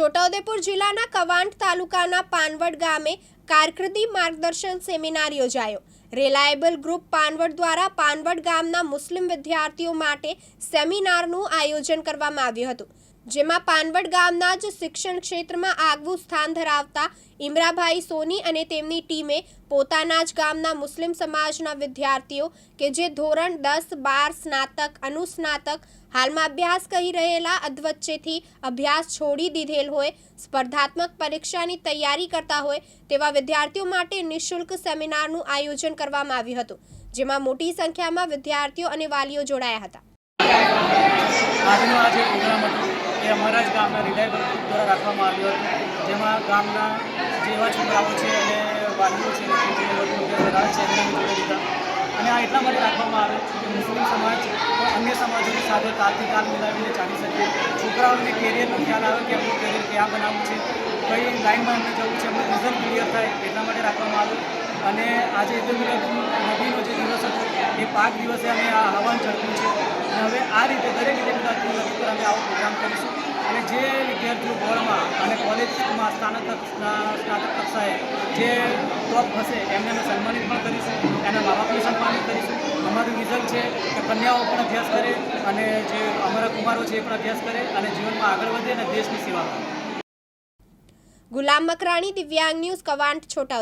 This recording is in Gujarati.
છોટાઉદેપુર જિલ્લાના કવાંટ તાલુકાના પાનવડ ગામે કારકિર્દી માર્ગદર્શન સેમિનાર યોજાયો. રિલાયબલ ગ્રુપ પાનવડ દ્વારા પાનવડ ગામના મુસ્લિમ વિદ્યાર્થીઓ માટે સેમિનારનું આયોજન કરવામાં આવ્યું હતું, જેમાં પાનવડ ગામના જ શિક્ષણ ક્ષેત્રમાં આગવું સ્થાન ધરાવતા ઇમરાભાઈ સોની અને તેમની ટીમે પોતાના જ ગામના મુસ્લિમ સમાજના વિદ્યાર્થીઓ કે જે ધોરણ દસ, બાર સ્નાતક, અનુસ્નાતક હાલમાં અભ્યાસ કરી રહેલા અધવચ્ચેથી અભ્યાસ છોડી દીધેલ હોય, સ્પર્ધાત્મક પરીક્ષાની તૈયારી કરતા હોય તેવા વિદ્યાર્થીઓ માટે નિઃશુલ્ક સેમિનારનું આયોજન કરવામાં આવ્યું હતું, જેમાં મોટી સંખ્યામાં વિદ્યાર્થીઓ અને વાલીઓ જોડાયા હતા. અમારા જ ગામના હૃદય દ્વારા રાખવામાં આવ્યો હતો, જેમાં ગામના જેવા છોકરાઓ છે અને વાલીઓ છે અને આ એટલા માટે રાખવામાં આવે કે મુસ્લિમ સમાજ અન્ય સમાજોની સાથે કાલથી કાલ મિલાવીને ચાલી શકે. છોકરાઓને કેરિયરનો ખ્યાલ આવે કે આપણું કેરિયર ક્યાં બનાવવું છે, કઈ લાઈનમાં અમને જવું છે, એમનું વિઝન ક્લિયર થાય, એટલા માટે રાખવામાં આવ્યું અને આજે નદીનો જે દિવસ હતો, એ પાંચ દિવસે અમે આ આહવાન ચડ્યું છે. અને હવે આ રીતે દરેક રીતે પર અમે આવો પ્રોગ્રામ કરીશું. અને જે વિદ્યાર્થીઓ બોર્ડમાં અને કોલેજમાં સ્નાતક સ્નાતક કક્ષાએ જે ટોપ હશે, એમને અમે સન્માનિત પણ કરીશું. એના મા બાપને સન્માનિત કરીશું. અમારું વિઝન છે કે કન્યાઓ પણ અભ્યાસ કરે અને જે અમારા કુમારો છે એ પણ અભ્યાસ કરે અને જીવનમાં આગળ વધે અને દેશની સેવા ગુલામ મકરાણી દિવ્યાંગ ન્યૂઝ કવાંટ છોટા